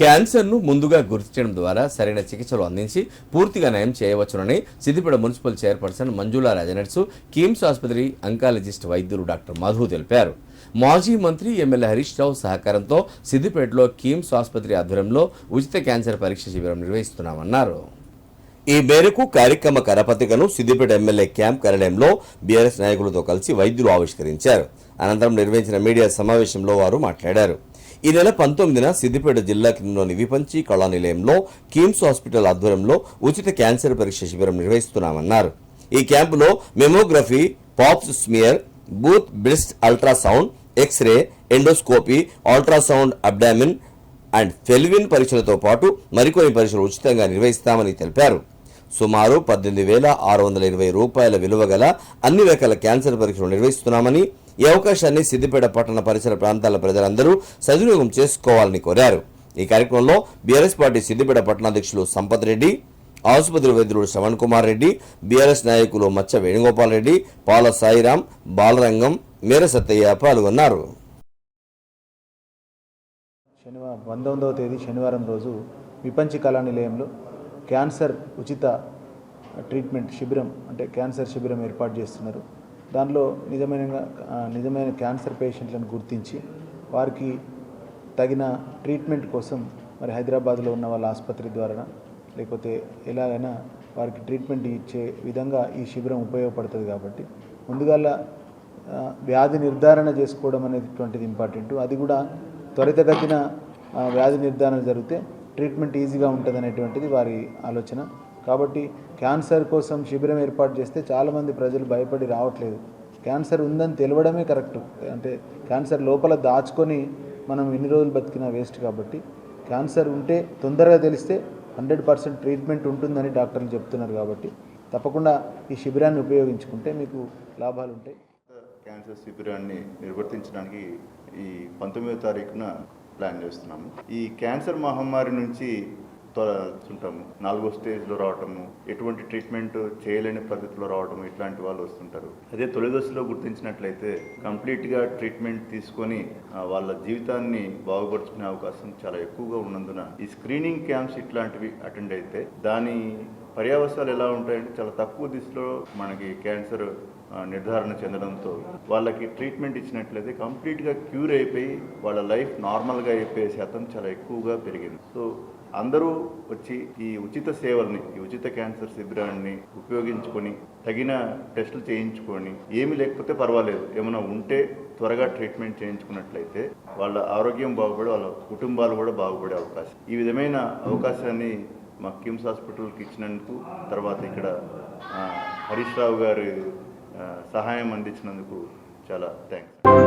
క్యాన్సర్ను ముందుగా గుర్తించడం ద్వారా సరైన చికిత్సలు అందించి పూర్తిగా నయం చేయవచ్చునని Siddipet municipal chairperson Manjula Rajanarsu KIMS ఆసుపత్రి అంకాలజిస్ట్ వైద్యులు డాక్టర్ మధు తెలిపారు. మాజీ మంత్రి ఎమ్మెల్యే హరీష్ రావు సహకారంతో సిద్దిపేటలో కిమ్స్ ఆసుపత్రి ఆధ్వర్యంలో ఉచిత క్యాన్సర్ పరీక్ష శిబిరం నిర్వహిస్తున్నామన్నారు. ఈ మేరకు కార్యక్రమ కరపత్రికను సిద్దిపేట ఎమ్మెల్యే క్యాంప్ కార్యాలయంలో బీఆర్ఎస్ నాయకులతో కలిసి వైద్యులు ఆవిష్కరించారు. అనంతరం నిర్వహించిన మీడియా సమావేశంలో వారు మాట్లాడారు. ఈ నెల పంతొమ్మిదిన సిద్దిపేట జిల్లా కిందలోని విపంచి కళానిలయంలో కిమ్స్ హాస్పిటల్ ఆధ్వర్యంలో ఉచిత క్యాన్సర్ పరీక్ష శిబిరం నిర్వహిస్తున్నామన్నారు. ఈ క్యాంపులో mammography paps smear booth breast ultrasound X ray endoscopy ultrasound abdomen and pelvic పరీక్షలతో పాటు మరికొన్ని పరీక్షలు ఉచితంగా నిర్వహిస్తామని తెలిపారు. సుమారు పద్దెనిమిది వేల ఆరు వందల ఇరవై రూపాయల విలువ గల అన్ని రకాల క్యాన్సర్ పరీక్షలు నిర్వహిస్తున్నామని ఈ అవకాశాన్ని సిద్దిపేట పట్టణ పరిసర ప్రాంతాల ప్రజలందరూ సద్వినియోగం చేసుకోవాలని కోరారు. ఈ కార్యక్రమంలో బీఆర్ఎస్ పార్టీ సిద్దిపేట పట్టణాధ్యక్షులు సంపత్ రెడ్డి ఆసుపత్రి వైద్యుడు శ్రవణ్ కుమార్ రెడ్డి బీఆర్ఎస్ నాయకులు మచ్చ వేణుగోపాల్ రెడ్డి పాల సాయిరాం బాలరంగం మేర సత్తయ్య పాల్గొన్నారు. శనివారం పంతొమ్మిదవ తేదీ శనివారం రోజు విపంచి కళా నిలయంలో క్యాన్సర్ ఉచిత ట్రీట్మెంట్ శిబిరం అంటే క్యాన్సర్ శిబిరం ఏర్పాటు చేస్తున్నారు. దానిలో నిజమైన నిజమైన క్యాన్సర్ పేషెంట్లను గుర్తించి వారికి తగిన ట్రీట్మెంట్ కోసం మరి హైదరాబాద్లో ఉన్న వాళ్ళ ఆసుపత్రి ద్వారా లేకపోతే ఎలాగైనా వారికి ట్రీట్మెంట్ ఇచ్చే విధంగా ఈ శిబిరం ఉపయోగపడుతుంది కాబట్టి ముందుగాల వ్యాధి నిర్ధారణ చేసుకోవడం అనేటువంటిది ఇంపార్టెంట్. అది కూడా త్వరితగతిన వ్యాధి నిర్ధారణ జరిగితే ట్రీట్మెంట్ ఈజీగా ఉంటుంది అనేటువంటిది వారి ఆలోచన. కాబట్టి క్యాన్సర్ కోసం శిబిరం ఏర్పాటు చేస్తే చాలామంది ప్రజలు భయపడి రావట్లేదు. క్యాన్సర్ ఉందని తెలవడమే కరెక్ట్. అంటే క్యాన్సర్ లోపల దాచుకొని మనం ఎన్ని రోజులు బతికినా వేస్ట్ కాబట్టి క్యాన్సర్ ఉంటే తొందరగా తెలిస్తే హండ్రెడ్ పర్సెంట్ ట్రీట్మెంట్ ఉంటుందని డాక్టర్లు చెప్తున్నారు కాబట్టి తప్పకుండా ఈ శిబిరాన్ని ఉపయోగించుకుంటే మీకు లాభాలు ఉంటాయి. క్యాన్సర్ శిబిరాన్ని నిర్వర్తించడానికి ఈ పంతొమ్మిదో తారీఖున ప్లాన్ చేస్తున్నాము. ఈ క్యాన్సర్ మహమ్మారి నుంచి ఉంటాము నాలుగో స్టేజ్లో రావటము ఎటువంటి ట్రీట్మెంట్ చేయలేని పద్ధతిలో రావటము ఇట్లాంటి వాళ్ళు వస్తుంటారు. అదే తొలి దశలో గుర్తించినట్లయితే కంప్లీట్గా ట్రీట్మెంట్ తీసుకొని వాళ్ళ జీవితాన్ని బాగుపరుచుకునే అవకాశం చాలా ఎక్కువగా ఉన్నందున ఈ స్క్రీనింగ్ క్యాంప్స్ ఇట్లాంటివి అటెండ్ అయితే దాని పర్యావసాలు ఎలా ఉంటాయంటే చాలా తక్కువ దిశలో మనకి క్యాన్సర్ నిర్ధారణ చెందడంతో వాళ్ళకి ట్రీట్మెంట్ ఇచ్చినట్లయితే కంప్లీట్గా క్యూర్ అయిపోయి వాళ్ళ లైఫ్ నార్మల్గా అయిపోయే శాతం చాలా ఎక్కువగా పెరిగింది. సో అందరూ వచ్చి ఈ ఉచిత సేవల్ని ఈ ఉచిత క్యాన్సర్ శిబిరాన్ని ఉపయోగించుకొని తగిన టెస్టులు చేయించుకొని ఏమీ లేకపోతే పర్వాలేదు. ఏమైనా ఉంటే త్వరగా ట్రీట్మెంట్ చేయించుకున్నట్లయితే వాళ్ళ ఆరోగ్యం బాగుపడి వాళ్ళ కుటుంబాలు కూడా బాగుపడే అవకాశం. ఈ విధమైన అవకాశాన్ని మా కిమ్స్ హాస్పిటల్కి ఇచ్చినందుకు తర్వాత ఇక్కడ హరీష్ రావు గారి సహాయం అందించినందుకు చాలా థ్యాంక్స్